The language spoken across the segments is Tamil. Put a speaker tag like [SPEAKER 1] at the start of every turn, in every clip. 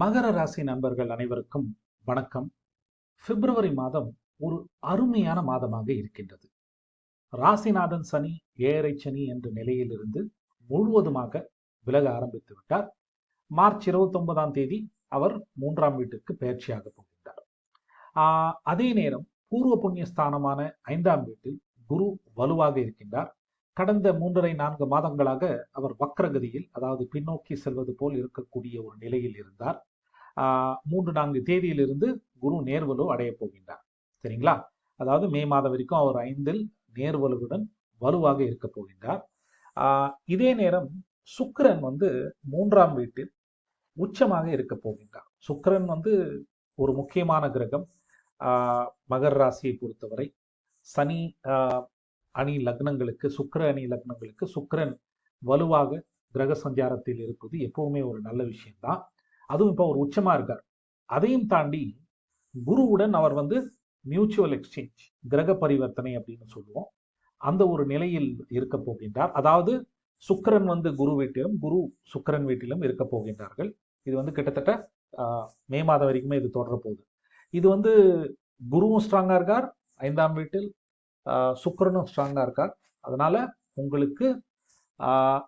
[SPEAKER 1] மகர ராசி நண்பர்கள் அனைவருக்கும் வணக்கம். பிப்ரவரி மாதம் ஒரு அருமையான மாதமாக இருக்கின்றது. ராசிநாதன் சனி ஏழரை சனி என்ற நிலையிலிருந்து முழுவதுமாக விலக ஆரம்பித்து விட்டார். மார்ச் இருபத்தி ஒன்பதாம் தேதி அவர் மூன்றாம் வீட்டிற்கு பயிற்சியாக போகின்றார். அதே நேரம் பூர்வ புண்ணிய ஸ்தானமான ஐந்தாம் வீட்டில் குரு வலுவாக இருக்கின்றார். கடந்த மூன்றரை நான்கு மாதங்களாக அவர் வக்ரகதியில் அதாவது பின்னோக்கி செல்வது போல் இருக்கக்கூடிய ஒரு நிலையில் இருந்தார். மூன்று நான்கு தேதியிலிருந்து குரு நேர்வலு அடைய போகின்றார். சரிங்களா? அதாவது மே மாதம் வரைக்கும் அவர் ஐந்தில் நேர்வலுவுடன் வலுவாக இருக்க போகின்றார். இதே நேரம் சுக்கிரன் வந்து மூன்றாம் வீட்டில் உச்சமாக இருக்க போகின்றார். சுக்கரன் வந்து ஒரு முக்கியமான கிரகம். மகர் ராசியை பொறுத்தவரை சனி அணி லக்னங்களுக்கு சுக்கர அணி லக்னங்களுக்கு சுக்கிரன் வலுவாக கிரக சஞ்சாரத்தில் இருப்பது எப்பவுமே ஒரு நல்ல விஷயம்தான். அதுவும் இப்போ ஒரு உச்சமாக இருக்கார். அதையும் தாண்டி குருவுடன் அவர் வந்து மியூச்சுவல் எக்ஸ்சேஞ்ச் கிரக பரிவர்த்தனை அப்படின்னு சொல்லுவோம். அந்த ஒரு நிலையில் இருக்க போகின்றார். அதாவது சுக்கிரன் வந்து குரு வீட்டிலும் குரு சுக்கிரன் வீட்டிலும் இருக்க போகின்றார்கள். இது வந்து கிட்டத்தட்ட மே மாதம் வரைக்குமே இது தொடர போகுது இது வந்து குருவும் ஸ்ட்ராங்காக இருக்கார். ஐந்தாம் வீட்டில் சுக்கிரனும் ஸ்ட்ராங்காக இருக்கார் அதனால் உங்களுக்கு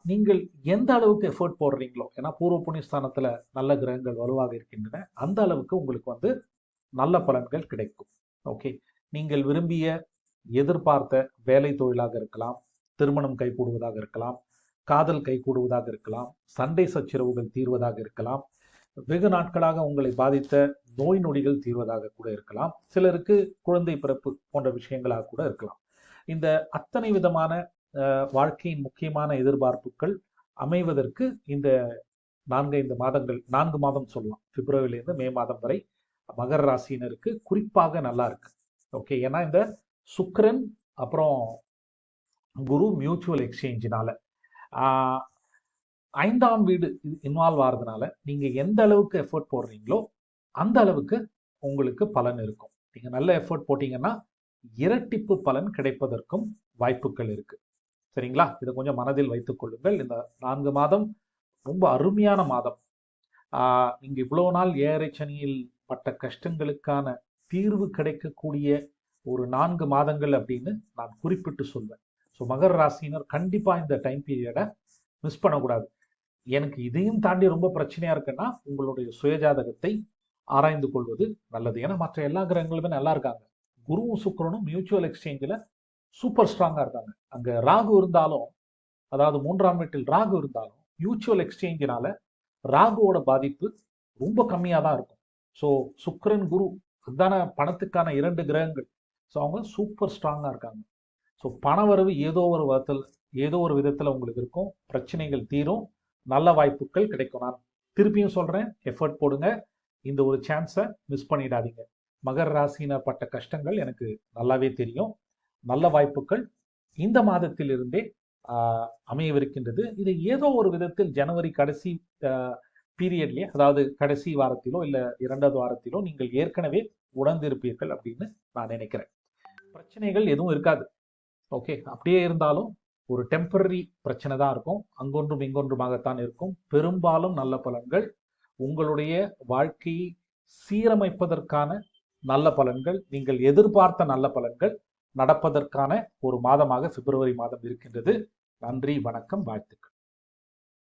[SPEAKER 1] நீங்கள் எந்த அளவுக்கு எஃபர்ட் போடுறீங்களோ ஏன்னா பூர்வ புண்ணியஸ்தானத்தில் நல்ல கிரகங்கள் வலுவாக இருக்கின்றன அந்த அளவுக்கு உங்களுக்கு வந்து நல்ல பலன்கள் கிடைக்கும். ஓகே நீங்கள் விரும்பிய எதிர்பார்த்த வேலை தொழிலாக இருக்கலாம் திருமணம் கைகூடுவதாக இருக்கலாம் காதல் கைகூடுவதாக இருக்கலாம் சண்டை சச்சரவுகள் தீர்வதாக இருக்கலாம் வெகு நாட்களாக உங்களை பாதித்த நோய் நொடிகள் தீர்வதாக கூட இருக்கலாம். சிலருக்கு குழந்தை பிறப்பு போன்ற விஷயங்களாக கூட இருக்கலாம். இந்த அத்தனை விதமான வாழ்க்கையின் முக்கியமான எதிர்பார்ப்புகள் அமைவதற்கு இந்த நான்கு ஐந்து மாதங்கள் நான்கு மாதம் சொல்லலாம். பிப்ரவரியிலிருந்து மே மாதம் வரை மகர ராசியினருக்கு குறிப்பாக நல்லா இருக்கு. ஓகே ஏன்னா இந்த சுக்கரன் அப்புறம் குரு மியூச்சுவல் எக்ஸ்சேஞ்சினால. ஐந்தாம் வீடு இன்வால்வ் ஆகிறதுனால நீங்கள் எந்த அளவுக்கு எஃபோர்ட் போடுறீங்களோ அந்த அளவுக்கு உங்களுக்கு பலன் இருக்கும். நீங்கள் நல்ல எஃபோர்ட் போட்டீங்கன்னா இரட்டிப்பு பலன் கிடைப்பதற்கும் வாய்ப்புகள் இருக்குது சரிங்களா? இதை கொஞ்சம் மனதில் வைத்துக் கொள்ளுங்கள். இந்த நான்கு மாதம் ரொம்ப அருமையான மாதம். நீங்கள் இவ்வளோ நாள் ஏழரை சனியில் பட்ட கஷ்டங்களுக்கான தீர்வு கிடைக்கக்கூடிய ஒரு நான்கு மாதங்கள் அப்படின்னு நான் குறிப்பிட்டு சொல்வேன். ஸோ மகர ராசியினர் கண்டிப்பாக இந்த டைம் பீரியடை மிஸ் பண்ணக்கூடாது. எனக்கு இதையும் தாண்டி ரொம்ப பிரச்சனையா இருக்குன்னா உங்களுடைய சுயஜாதகத்தை ஆராய்ந்து கொள்வது நல்லது. ஏன்னா மற்ற எல்லா கிரகங்களுமே நல்லா இருக்காங்க. குருவும் சுக்கரனும் மியூச்சுவல் எக்ஸ்சேஞ்சில் சூப்பர் ஸ்ட்ராங்காக இருக்காங்க. அங்கே ராகு இருந்தாலும் அதாவது மூன்றாம் வீட்டில் ராகு இருந்தாலும் மியூச்சுவல் எக்ஸ்சேஞ்சினால ராகுவோட பாதிப்பு ரொம்ப கம்மியாக தான் இருக்கும். ஸோ சுக்கரன் குரு அதான பணத்துக்கான இரண்டு கிரகங்கள். ஸோ அவங்க சூப்பர் ஸ்ட்ராங்காக இருக்காங்க. ஸோ பணவரவு ஏதோ ஒரு விதத்தில் ஏதோ ஒரு விதத்தில் உங்களுக்கு இருக்கும். பிரச்சனைகள் தீரும். நல்ல வாய்ப்புகள் கிடைக்கும். நான் திருப்பியும் சொல்கிறேன் எஃபர்ட் போடுங்க. இந்த ஒரு சான்ஸை மிஸ் பண்ணிடாதீங்க. மகர ராசினர் பட்ட கஷ்டங்கள் எனக்கு நல்லாவே தெரியும். நல்ல வாய்ப்புகள் இந்த மாதத்திலிருந்தே ஆஹ், அமையவிருக்கின்றது. இது ஏதோ ஒரு விதத்தில் ஜனவரி கடைசி பீரியட்லேயே அதாவது கடைசி வாரத்திலோ இல்லை இரண்டாவது வாரத்திலோ நீங்கள் ஏற்கனவே உணர்ந்திருப்பீர்கள் அப்படின்னு நான் நினைக்கிறேன். பிரச்சனைகள் எதுவும் இருக்காது. ஓகே அப்படியே இருந்தாலும் ஒரு டெம்பரரி பிரச்சனை தான் இருக்கும். அங்கொன்றும் இங்கொன்றுமாகத்தான் இருக்கும். பெரும்பாலும் நல்ல பலன்கள் உங்களுடைய வாழ்க்கையை சீரமைப்பதற்கான நல்ல பலன்கள் நீங்கள் எதிர்பார்த்த நல்ல பலன்கள் நடப்பதற்கான ஒரு மாதமாக பிப்ரவரி மாதம் இருக்கின்றது. நன்றி வணக்கம் வாழ்த்துக்கள்.